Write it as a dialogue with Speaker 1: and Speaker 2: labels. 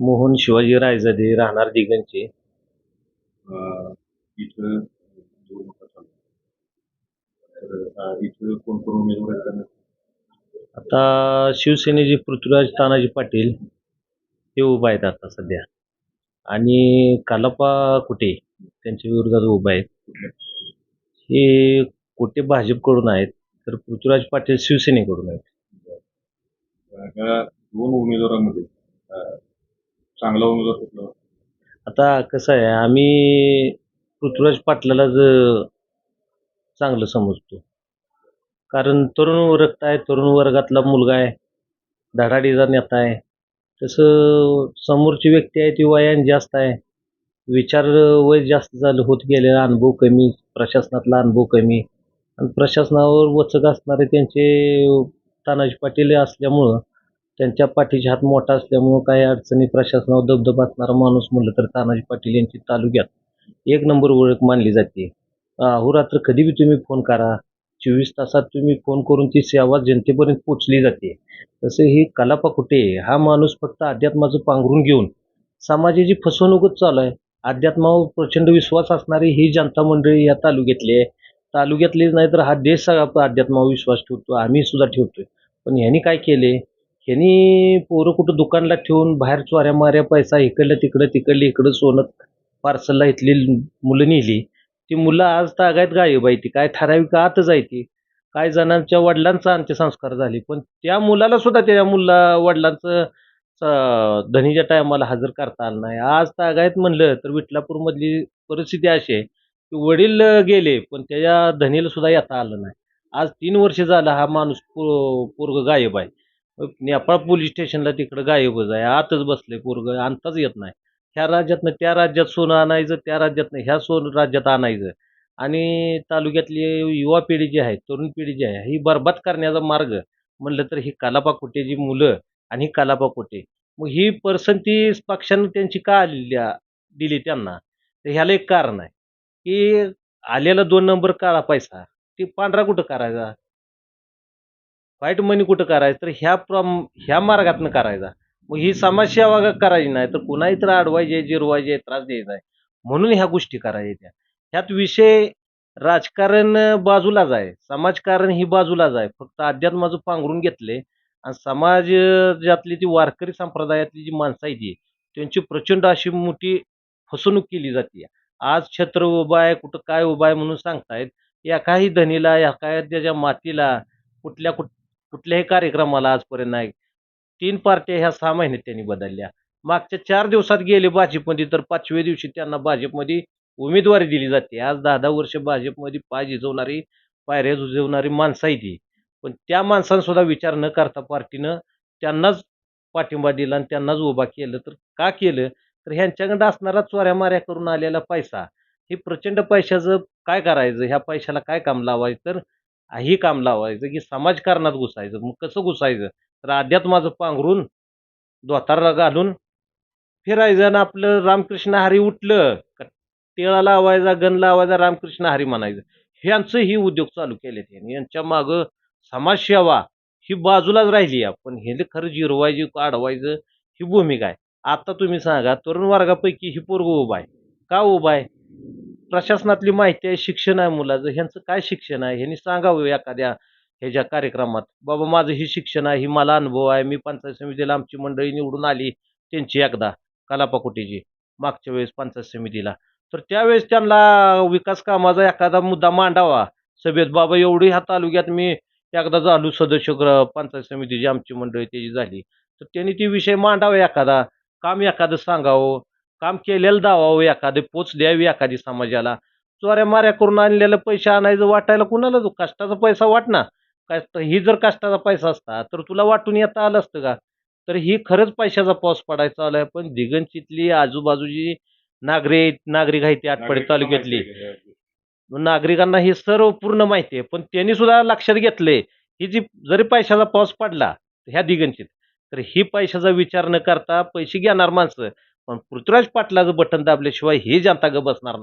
Speaker 1: मोहन शिवाजी रायजादे राहणार दिगंचे
Speaker 2: अं, इथं निवडणुका चालू आहेत. तर अं, इथं कोण कोण उमेदवार आहेत? त्यांना
Speaker 1: आता शिवसेनेचे पृथ्वीराज तानाजी पाटील हे उभा आहेत आता सध्या. आणि कालापा कुटे त्यांच्या विरोधात उभा आहेत. हे कुटे भाजपकडून आहेत तर पृथ्वीराज पाटील शिवसेनेकडून आहेत.
Speaker 2: अं, ह्या दोन उमेदवारांमध्ये चांगला उमेदवार कुठला
Speaker 1: आता कसं आहे आम्ही पृथ्वीराज पाटलालाच चांगलं समजतो. कारण तरुण रक्त आहे तरुण वर्गातला मुलगा आहे धडाडीचा नेता आहे. तसं समोरची व्यक्ती आहे ती वयाने जास्त आहे. विचार वय जास्त झालं होत गेलेला अनुभव कमी प्रशासनातला अनुभव कमी. आणि प्रशासनावर वचक असणारे त्यांचे तानाजी पाटील असल्यामुळं त्यांच्या पाठीचा हात मोठा असल्यामुळं काही अडचणी प्रशासनावर दबदबा असणारा माणूस म्हणलं तर तानाजी पाटील यांची तालुक्यात एक नंबर ओळख मानली जाते. अहोरात्र कधी बी तुम्ही फोन करा. चोवीस तासात तुम्ही फोन करून ती सेवा जनतेपर्यंत पोचली जाते. तसे ही कलापा कुठे? हा माणूस फक्त अध्यात्माचं पांघरून घेऊन समाजाची फसवणूकच चालू आहे अध्यात्मावर प्रचंड विश्वास असणारी ही जनता मंडळी या तालुक्यातली आहे. तालुक्यातलीच नाही तर हा देश सगळा अध्यात्मावर विश्वास ठेवतो. आम्ही सुद्धा ठेवतोय. पण ह्यांनी काय केले? यांनी पोरं कुठं दुकानला ठेवून बाहेर चोऱ्या माऱ्या पैसा इकडलं तिकडं तिकडलं इकडं सोनं पार्सलला इथली मुलं नेली. ती मुलं आज तागायत गायब आहे ती. काय ठराविक आतच आहे ती. काय जणांच्या वडिलांचा अंत्यसंस्कार झाले. पण त्या मुलाला सुद्धा त्या मुला वडिलांचं धनीच्या टायमाला हजर करता आलं नाही. आज तागायत म्हणलं तर विठलापूरमधली परिस्थिती अशी आहे की वडील गेले पण त्याच्या धनीला सुद्धा येता आलं नाही. आज तीन वर्ष झालं हा माणूस पो पोरग गायब आहे. नेपाळ पोलीस स्टेशनला तिकडं गायबच आहे. आतच बसले पोरग आणताच येत नाही. ह्या राज्यातनं त्या राज्यात सोनं आणायचं त्या राज्यातनं ह्या सोन राज्यात आणायचं. आणि तालुक्यातली युवा पिढी जी आहे तरुण पिढी जी आहे ही बरबाद करण्याचा मार्ग म्हणलं तर ही कालापा जी मुलं आणि ही कालापाकोटे. मग ही पर्सन ती पक्षानं त्यांची का आलेली दिली त्यांना? तर ह्याला एक कारण आहे की आलेला दोन नंबर काळा पैसा ती पांढरा कुठं करायचा? व्हाईट मनी कुठं करायचं? तर ह्या प्रॉम ह्या मार्गातनं करायचा. मग ही समाजसेवा करायची नाही तर कुणाही तर अडवायचे जिरवायचे त्रास द्यायचा आहे. म्हणून ह्या गोष्टी करायच्या ह्यात विषय राजकारण बाजूलाच आहे. समाजकारण ही बाजूलाच आहे. फक्त अध्यात्माचं पांघरून घेतले आणि समाजातली ती वारकरी संप्रदायातली जी माणसं आहे ती त्यांची प्रचंड अशी मोठी फसवणूक केली जाते. आज छत्र उभा आहे कुठं काय उभा आहे म्हणून सांगतायत. एकाही धनीला या काय त्याच्या मातीला कुठल्या कुठ कुठल्याही कार्यक्रमाला आजपर्यंत नाही. तीन पार्ट्या ह्या सहा महिन्यात त्यांनी बदलल्या. मागच्या चार दिवसात गेले भाजपमध्ये तर पाचव्या दिवशी त्यांना भाजपमध्ये उमेदवारी दिली जाते. आज दहा दहा वर्ष भाजपमध्ये पाय झिजवणारी पायऱ्या झुजवणारी माणसं आहे ती पण त्या माणसांसुद्धा विचार न करता पार्टीनं त्यांनाच पाठिंबा दिला आणि त्यांनाच उभा केलं. तर का केलं? तर ह्यांच्याकडं असणारा चोऱ्या माऱ्या करून आलेला पैसा. हे प्रचंड पैशाचं काय करायचं? ह्या पैशाला काय काम लावायचं? तर ही काम लावायचं की समाजकारणात घुसायचं. मग कसं घुसायचं? तर अध्यात्माचं पांघरून धोतारला घालून फिरायचं आणि आपलं रामकृष्ण हरी उठलं का टिळा लावायचा गण लावायचा रामकृष्ण हरी म्हणायचं. ह्यांचं ही उद्योग चालू केले त्यांनी यांच्या मागं समाजसेवा ही बाजूलाच राहिली आहे. पण हे खरं जिरवायची काढवायचं ही भूमिका आहे. आता तुम्ही सांगा तरुण वर्गापैकी ही पोरग उभा आहे. का उभा आहे? प्रशासनातली माहिती आहे शिक्षण आहे मुलाचं. ह्यांचं काय शिक्षण आहे? ह्यांनी सांगावं एखाद्या ह्याच्या कार्यक्रमात बाबा माझं हे शिक्षण आहे ही मला अनुभव आहे. मी पंचायत समितीला आमची मंडळी निवडून आली त्यांची एकदा कलापाकोटीची मागच्या वेळेस पंचायत समितीला. तर त्यावेळेस त्यांना विकास कामाचा एखादा मुद्दा मांडावा. सभेत बाबा एवढी ह्या तालुक्यात मी एकदा झालो सदस्य पंचायत समितीची आमची मंडळी त्याची झाली. तर त्यांनी ती विषय मांडावा एखादा काम एखादं सांगावं. काम केलेलं दावावं एखादं पोच द्यावी एखादी समाजाला. चोऱ्या माऱ्या करून आणलेलं पैसे आणायचं वाटायला कुणाला जो कष्टाचा पैसा वाट ना कष्ट ही जर कष्टाचा पैसा असता तर तुला वाटून येता आलं असतं का? तर ही खरंच पैशाचा पाऊस पडायचा आलाय पण दिगंचितली आजूबाजूची नागरिक नागरिक आहे ती आटपाडी तालुक्यातली. नागरिकांना ही सर्व पूर्ण माहिती आहे. पण त्यांनी सुद्धा लक्षात घेतले ही जी जरी पैशाचा पाऊस पडला ह्या दिगंचित तर ही पैशाचा विचार न करता पैसे घेणार माणसं. पण पृथ्वीराज पाटलाचं बटन दाबल्याशिवाय ही जनता ग बसणार नाही.